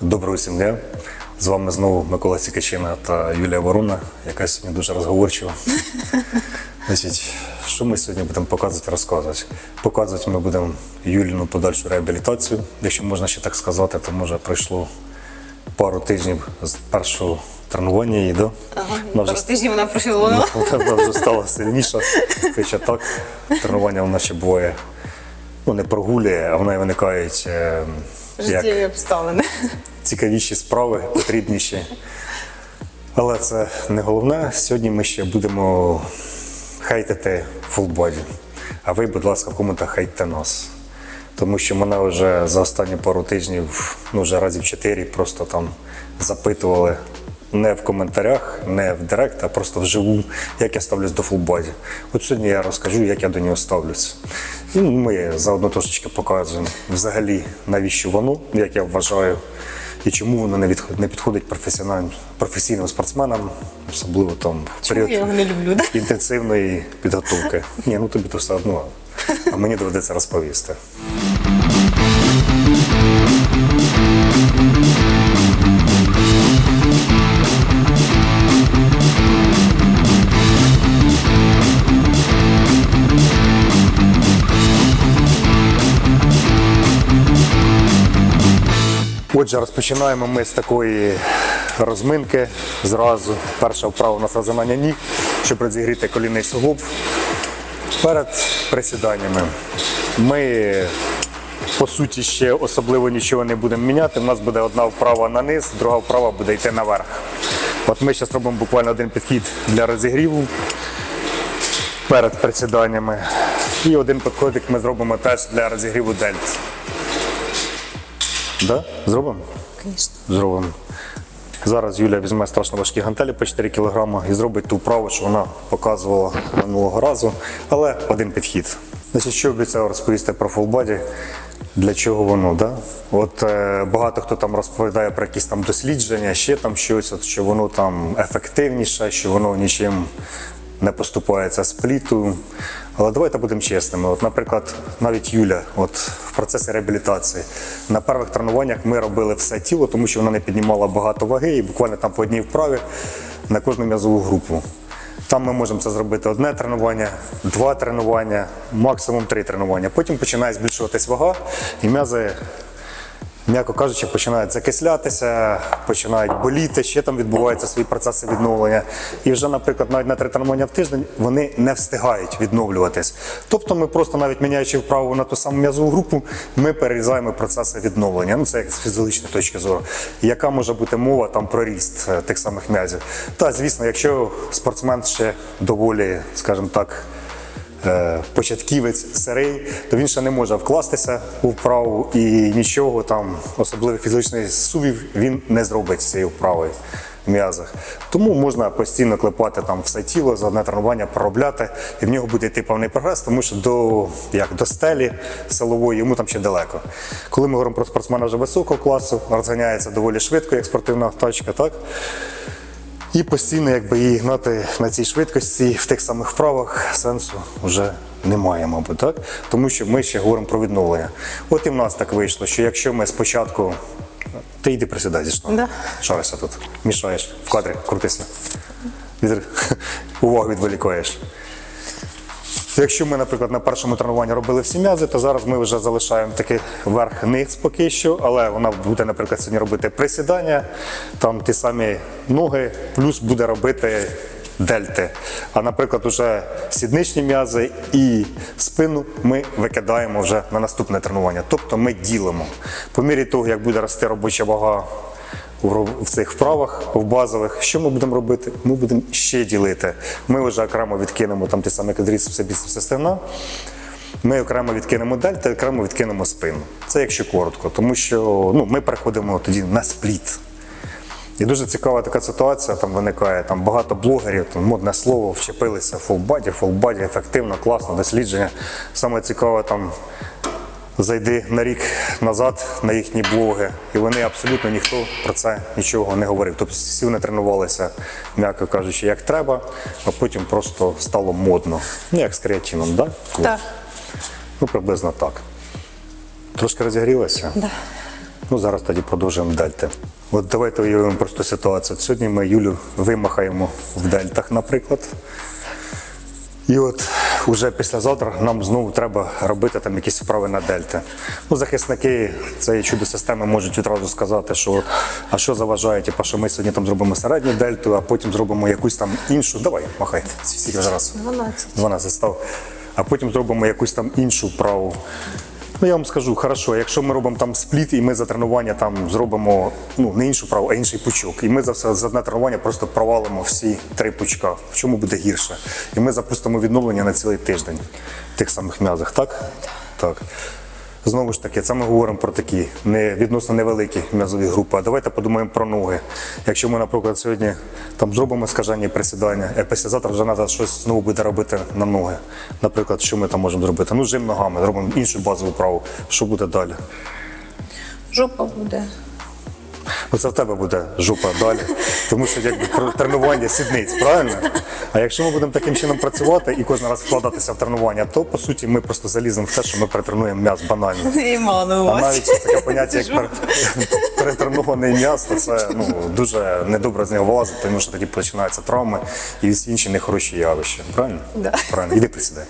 Доброго всім дня. З вами знову Микола Сікачина та Юлія Воруна, яка сьогодні дуже розговорчива. Значить, що ми сьогодні будемо показувати, розказувати? Показувати ми будемо Юліну подальшу реабілітацію, якщо можна ще так сказати, то може пройшло пару тижнів з першого тренування її, да? Ага, Вона вже тижнів вона прохилонула. вона вже стала сильніша. Хоча так, тренування вона ще буває, ну не прогулює, а в неї виникають е, Життєві обставини. цікавіші справи, потрібніші. Але це не головне. Сьогодні ми ще будемо хейтити фулбоді. А ви, будь ласка, коментах хайте нас. Тому що мене вже за останні пару тижнів, ну вже разів чотири, просто там запитували не в коментарях, не в директ, а просто вживу, як я ставлюсь до фулбоді. От сьогодні я розкажу, як я до нього ставлюсь. І ми заодно трошечки показуємо взагалі, навіщо воно, як я вважаю, і чому воно не, відход- не підходить професіональним професійним спортсменам, особливо там в Чому я його не люблю, да? інтенсивної підготовки. Ні, ну тобі то все одно. А мені доведеться розповісти. Отже, розпочинаємо ми з такої розминки зразу. Перша вправа у нас розгинання ніг, щоб розігріти колінний суглоб. Перед присіданнями ми по суті ще особливо нічого не будемо міняти. У нас буде одна вправа на низ, друга вправа буде йти наверх. От ми зараз робимо буквально один підхід для розігріву перед присіданнями. І один підходик ми зробимо теж для розігріву дельт. Да? Зробимо? Звісно. Зробимо. Зараз Юля візьме страшно важкі гантелі по 4 кг і зробить ту вправу, що вона показувала минулого разу, але один підхід. Значить, що обіцяв розповісти про фулбаді, для чого воно, да? От е, багато хто там розповідає про якісь там дослідження, ще там щось, от, що воно там ефективніше, що воно нічим не поступається з плітою. Але давайте будемо чесними. От, наприклад, навіть Юля, от в процесі реабілітації, на перших тренуваннях ми робили все тіло, тому що вона не піднімала багато ваги і буквально там по одній вправі на кожну м'язову групу. Там ми можемо це зробити одне тренування, два тренування, максимум три тренування. Потім починає збільшуватись вага, і м'язи м'яко кажучи, починають закислятися, починають боліти, ще там відбуваються свої процеси відновлення. І вже, наприклад, навіть на тренування в тиждень вони не встигають відновлюватись. Тобто ми просто навіть міняючи вправу на ту саму м'язову групу, ми перерізаємо процеси відновлення. Ну це як з фізичної точки зору. Яка може бути мова там про ріст е, тих самих м'язів? Та звісно, якщо спортсмен ще доволі, скажімо так початківець сирий, то він ще не може вкластися у вправу і нічого там, особливо фізичних сувів, він не зробить з цією вправою в м'язах. Тому можна постійно клепати там все тіло, за одне тренування проробляти, і в нього буде йти певний прогрес, тому що до, як, до стелі силової йому там ще далеко. Коли ми говоримо про спортсмена вже високого класу, розганяється доволі швидко, як спортивна тачка, так? І постійно якби її гнати на цій швидкості в тих самих вправах сенсу вже немає, мабуть, так? Тому що ми ще говоримо про відновлення. От і в нас так вийшло, що якщо ми спочатку. Ти йди присідай зі штангу. Да. Шарися тут. Мішаєш в кадрі, крутися. Від... Увагу відволікаєш. Якщо ми, наприклад, на першому тренуванні робили всі м'язи, то зараз ми вже залишаємо такий верх-низ поки що, але вона буде, наприклад, сьогодні робити присідання, там ті самі ноги, плюс буде робити дельти. А, наприклад, уже сідничні м'язи і спину ми викидаємо вже на наступне тренування. Тобто ми ділимо. По мірі того, як буде рости робоча вага в цих вправах, в базових, що ми будемо робити? Ми будемо ще ділити. Ми вже окремо відкинемо там ті самі квадріцепси, біцепси, стегна. Ми окремо відкинемо дельта, окремо відкинемо спину. Це якщо коротко, тому що ну, ми переходимо тоді на спліт. І дуже цікава така ситуація там виникає. Там багато блогерів, там модне слово, вчепилися фулбаді, фулбаді, ефективно, класно, дослідження. Саме цікаве там зайди на рік назад на їхні блоги, і вони абсолютно ніхто про це нічого не говорив. Тобто всі вони тренувалися, м'яко кажучи, як треба, а потім просто стало модно. Ну, як з креатином, так? Да? Так. Ну, приблизно так. Трошки розігрілася? Да. Ну, зараз тоді продовжуємо дельти. От давайте уявимо просто ситуацію. Сьогодні ми Юлю вимахаємо в дельтах, наприклад. І от уже післязавтра нам знову треба робити там якісь вправи на дельти. Ну, захисники цієї чудо системи можуть відразу сказати, що от, а що заважає, типу, що ми сьогодні там зробимо середню дельту, а потім зробимо якусь там іншу. Давай, махай, скільки зараз? 12. 12 став. А потім зробимо якусь там іншу вправу. Ну, я вам скажу, хорошо, якщо ми робимо там спліт, і ми за тренування там зробимо ну, не іншу праву, а інший пучок. І ми за все за одне тренування просто провалимо всі три пучка. В чому буде гірше? І ми запустимо відновлення на цілий тиждень в тих самих м'язах, так? Так. Знову ж таки, це ми говоримо про такі не відносно невеликі м'язові групи. А давайте подумаємо про ноги. Якщо ми, наприклад, сьогодні там зробимо скажання присідання, а післязавтра вже треба щось знову буде робити на ноги. Наприклад, що ми там можемо зробити? Ну, жим ногами, зробимо іншу базову вправу. Що буде далі? Жопа буде. Ну, це в тебе буде жопа далі, тому що якби про тренування сідниць, правильно? А якщо ми будемо таким чином працювати і кожен раз вкладатися в тренування, то по суті ми просто заліземо в те, що ми перетренуємо м'яз банально. І мало А навіть таке поняття, як пер- перетренований м'яз, то це ну, дуже недобре з нього вилазить, тому що тоді починаються травми і всі інші нехороші явища. Правильно? Да. Правильно. Іди присідай.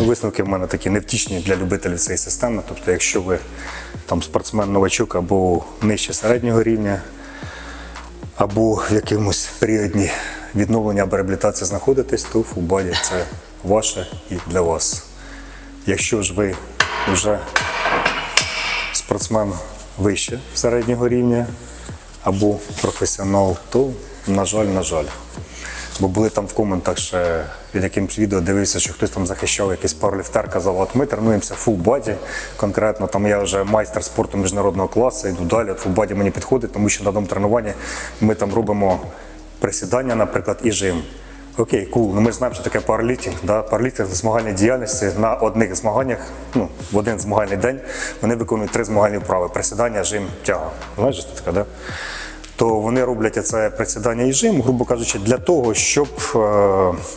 Ну, висновки в мене такі невтішні для любителів цієї системи. Тобто, якщо ви там спортсмен-новачок або нижче середнього рівня, або в якомусь періоді відновлення або реабілітації знаходитесь, то фулбаді це ваше і для вас. Якщо ж ви вже спортсмен вище середнього рівня або професіонал, то на жаль, на жаль. Бо були там в коментах ще від якимось відео дивився, що хтось там захищав якийсь пауерліфтер, казав, от ми тренуємося фул баді. Конкретно там я вже майстер спорту міжнародного класу, йду далі. Фул баді мені підходить, тому що на одному тренуванні ми там робимо присідання, наприклад, і жим. Окей, кул. Ну ми знаємо, що таке пауерліфтинг. Да? Пауерліфтинг – змагальні діяльності на одних змаганнях, ну, в один змагальний день вони виконують три змагальні вправи: присідання, жим, тяга. Знаєш, що це таке, да? То вони роблять це присідання і жим, грубо кажучи, для того, щоб, е,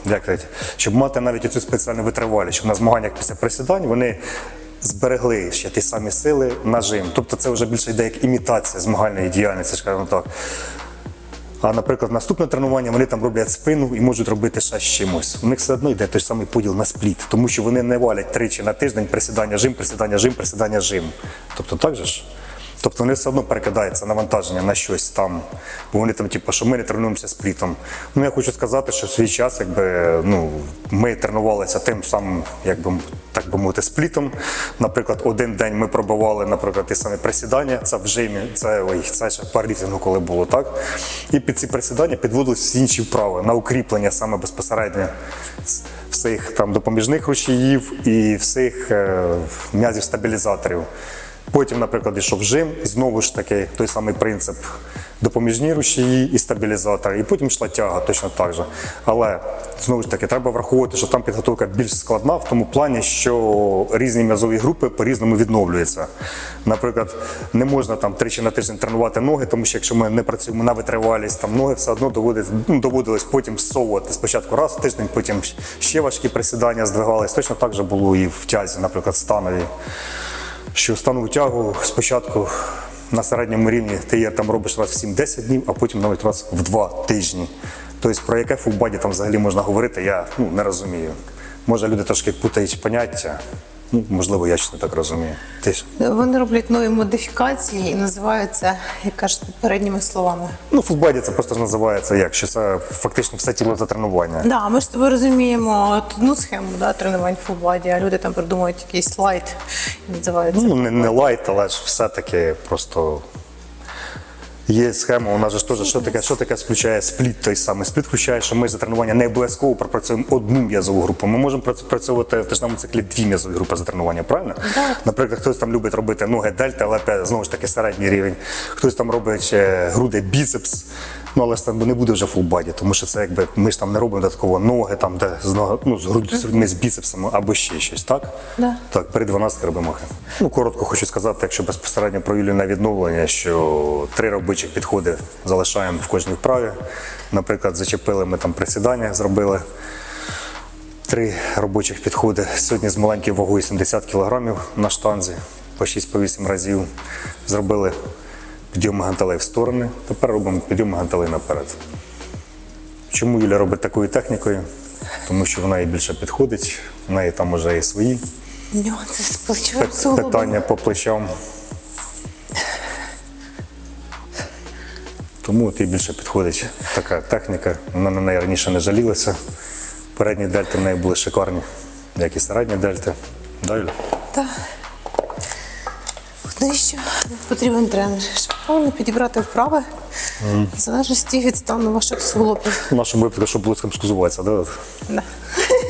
як сказати, щоб мати навіть цю спеціальну витривалість, щоб на змаганнях після присідань вони зберегли ще ті самі сили на жим. Тобто це вже більше йде як імітація змагальної діяльності, скажімо так. А, наприклад, наступне тренування вони там роблять спину і можуть робити ще з чимось. У них все одно йде той самий поділ на спліт, тому що вони не валять тричі на тиждень присідання жим, присідання жим, присідання жим. Тобто так же ж? Тобто вони все одно перекидаються навантаження на щось там, бо вони там, типу, що ми не тренуємося сплітом. Ну я хочу сказати, що в свій час, якби ну ми тренувалися тим самим, якби так би мовити, сплітом. Наприклад, один день ми пробували, наприклад, ті самі присідання, це в жимі, це ой, це ще парліфінгу, коли було так. І під ці присідання підводились всі інші вправи на укріплення саме безпосередньо всіх там допоміжних рушіїв і всіх е, м'язів стабілізаторів. Потім, наприклад, йшов жим, знову ж таки той самий принцип допоміжні рушії і стабілізатори, і потім йшла тяга точно так же. Але знову ж таки, треба враховувати, що там підготовка більш складна в тому плані, що різні м'язові групи по-різному відновлюються. Наприклад, не можна там тричі на тиждень тренувати ноги, тому що якщо ми не працюємо на витривалість, там ноги все одно доводить, ну, доводилось потім всовувати спочатку раз в тиждень, потім ще важкі присідання здвигались. Точно так же було і в тязі, наприклад, станові що станову тягу спочатку на середньому рівні ти там робиш раз в 7-10 днів, а потім навіть раз в 2 тижні. Тобто про яке фулбаді там взагалі можна говорити, я ну, не розумію. Може люди трошки путають поняття. Ну, можливо, я щось не так розумію. Ти ж? Вони роблять нові модифікації і називаються, як кажуть, попередніми словами. Ну, фулбаді це просто ж називається як, що це фактично все тіло за тренування. Да, ми ж з тобою розуміємо от одну схему да, тренувань в фулбаді, а люди там придумують якийсь слайд, називається. Ну, не, не лайт, але ж все-таки просто. Є схема, у нас же ж теж, що таке, що таке включає спліт той самий. Спліт включає, що ми за тренування не обов'язково пропрацюємо одну м'язову групу. Ми можемо прац- працювати в тижневому циклі дві м'язові групи за тренування, правильно? Наприклад, хтось там любить робити ноги дельта, але знову ж таки середній рівень. Хтось там робить е, груди біцепс. Ну, але ж там не буде вже фулбаді, тому що це якби ми ж там не робимо додатково ноги, там, де з нога, ну, з груд- з грудьми з біцепсами або ще щось, так? Да. Так, перед 12 робимо. Ну, коротко хочу сказати, якщо безпосередньо про Юліне відновлення, що три робочих підходи залишаємо в кожній вправі. Наприклад, зачепили ми там присідання, зробили. Три робочих підходи. Сьогодні з маленькою вагою 70 кг на штанзі по 6-8 разів. Зробили підйоми гантелей в сторони. Тепер робимо підйоми гантелей наперед. Чому Юля робить такою технікою? Тому що вона їй більше підходить, в неї там вже є свої Нюанси з плечовим суглобом. питання по плечам. Тому от їй більше підходить така техніка. Вона на неї раніше не жалілася. Передні дельти в неї були шикарні, як і середні дельти. Да, Юля? Так. Ну і що потрібен тренер, щоб правильно підібрати вправи в залежності від стану ваших суглобів. В нашому випадку, щоб близьком скузуватися, да? Да.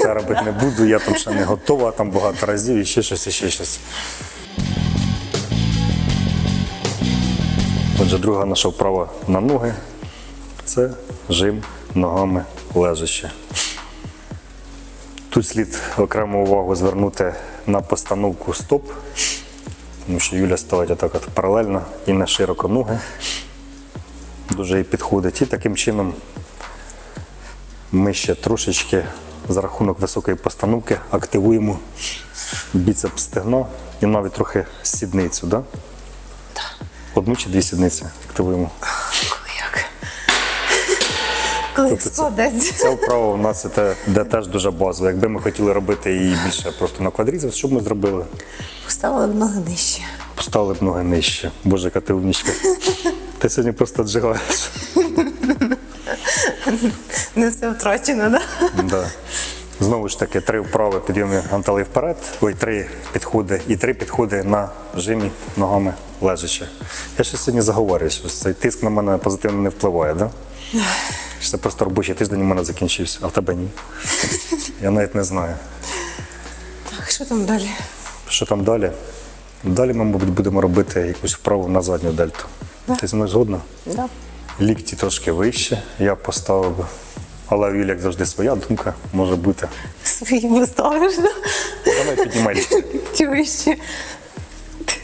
Це робити не буду, я там ще не готова, там багато разів, і ще щось, і ще щось. Отже, друга наша вправа на ноги це жим ногами лежачи. Тут слід окрему увагу звернути на постановку стоп, тому що Юля ставить отак от паралельно і на широко ноги. Дуже їй підходить. І таким чином ми ще трошечки за рахунок високої постановки активуємо біцепс стегна і навіть трохи сідницю. Да? Одну чи дві сідниці активуємо. Як? Коли як Тобто це-. Ця у нас це де теж дуже базова. Якби ми хотіли робити її більше просто на квадрізів, що б ми зробили? Поставили б ноги нижче. Поставили б ноги нижче. Боже, яка ти умнічка. Ти сьогодні просто джигаєш. Не все втрачено, да? Да. Знову ж таки, три вправи підйоми гантелей вперед, ой, три підходи і три підходи на жимі ногами лежачи. Я ще сьогодні заговорюю, що цей тиск на мене позитивно не впливає, да? Що це просто робочий тиждень у мене закінчився, а в тебе ні. Я навіть не знаю. Так, що там далі? Що там далі? Далі ми, мабуть, будемо робити якусь вправу на задню дельту. Ти зі мною згодна? Да. Лікті трошки вище, я поставив би. Але Юлі, як завжди, своя думка може бути. Свої поставиш, да? Давай піднімай лікті. Чи вище?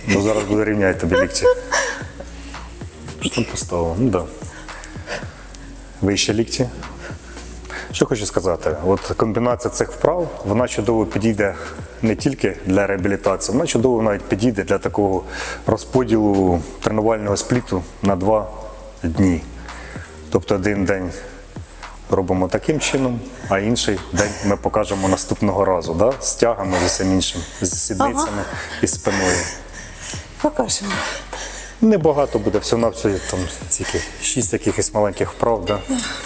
Ну зараз буду рівняти тобі лікті. Що там поставило? Ну так. Да. Вище лікті. Що хочу сказати, от комбінація цих вправ вона чудово підійде не тільки для реабілітації, вона чудово навіть підійде для такого розподілу тренувального спліту на два дні. Тобто один день робимо таким чином, а інший день ми покажемо наступного разу, да? з тягами з усім іншим, з сідницями і спиною. Покажемо. Небагато буде, всього на всього там тільки шість якихось маленьких вправ. Да?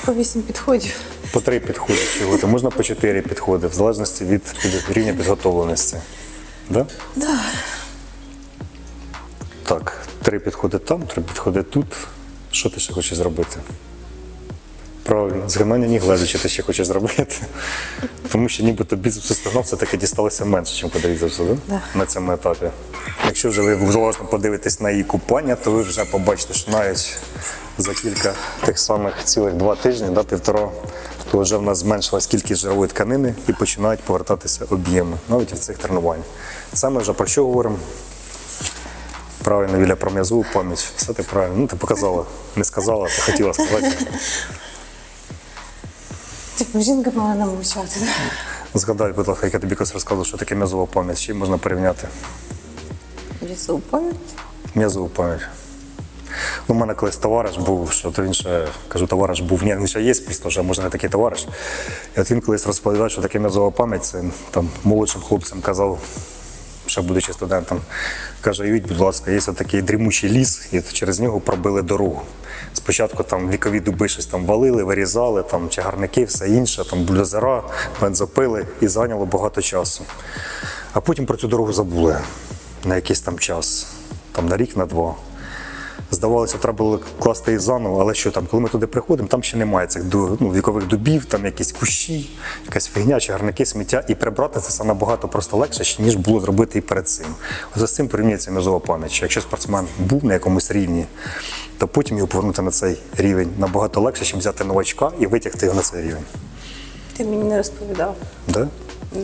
По вісім підходів. По три підходи чого-то, можна по чотири підходи, в залежності від рівня підготовленості. Да? Да. Так, три підходи там, три підходи тут. Що ти ще хочеш зробити? Правильно, згинання ніг лежачи ти ще хочеш зробити. Тому що нібито біцепсу стегна все-таки дісталося менше, ніж подрізався, да? Да. на цьому етапі. Якщо вже ви уважно подивитесь на її купання, то ви вже побачите, що навіть за кілька тих самих цілих два тижні, да, півтора, то вже в нас зменшилась кількість жирової тканини і починають повертатися об'єми навіть від цих тренувань. Це ми вже про що говоримо? Правильно, Віля, про м'язову пам'ять. Все ти правильно. Ну, ти показала, не сказала, ти хотіла сказати. Типу, жінка повинна мовчати. Да? Згадай, будь ласка, як я тобі якось розказував, що таке м'язова пам'ять. З чим можна порівняти? Лісу пам'ять. М'язову пам'ять. Ну, У мене колись товариш був, що то він ще кажу, товариш був. Ні, він ще є, просто вже може не такий товариш. І от він колись розповідав, що таке м'язова пам'ять, це там молодшим хлопцям казав, ще будучи студентом, каже, уявіть, будь ласка, є такий дрімучий ліс, і через нього пробили дорогу. Спочатку там вікові дуби щось там валили, вирізали, там чагарники, все інше, там бульдозера, бензопили, і зайняло багато часу. А потім про цю дорогу забули на якийсь там час, там на рік, на два. Здавалося, треба було класти її заново, але що там, коли ми туди приходимо, там ще немає цих ну, вікових дубів, там якісь кущі, якась фігня, чагарники, сміття. І прибрати це все набагато просто легше, ніж було зробити і перед цим. Ось з цим порівнюється м'язова пам'ять. Якщо спортсмен був на якомусь рівні, то потім його повернути на цей рівень набагато легше, ніж взяти новачка і витягти його на цей рівень. Ти мені не розповідав. Да?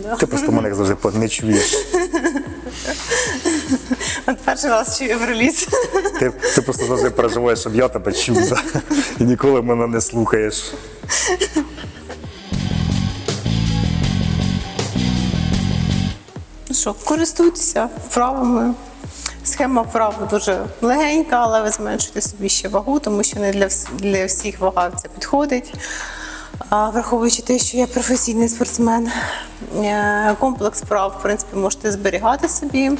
Да. Ти просто мене завжди не чуєш. Перший раз чую про ліс. Ти, ти просто завжди переживаєш, щоб я тебе чув і ніколи мене не слухаєш. що, користуйтеся вправами. Схема вправ дуже легенька, але ви зменшуєте собі ще вагу, тому що не для, для всіх вага це підходить. А, враховуючи те, що я професійний спортсмен, Е, комплекс вправ, в принципі, можете зберігати собі.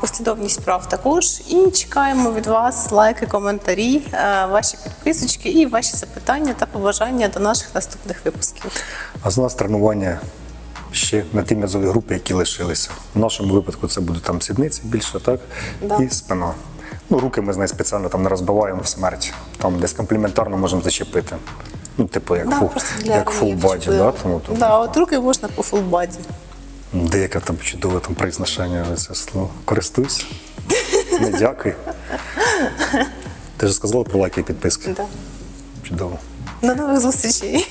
Послідовність вправ також. І чекаємо від вас лайки, коментарі, е, ваші підписочки і ваші запитання та побажання до наших наступних випусків. А з нас тренування ще на ті м'язові групи, які лишилися. В нашому випадку це будуть там сідниці більше, так? Да. І спина. Ну, руки ми з нею спеціально там не розбиваємо в смерть. Там десь компліментарно можемо зачепити. Ну, типу, як, Да, фул, як рельєфу да? Тому, тому, Да, от руки можна по фулбаді. Деяке там чудове там призначення це слово. Користуйся. Не дякую. Ти ж сказала про лайки і підписки. Да. Чудово. До нових зустрічей.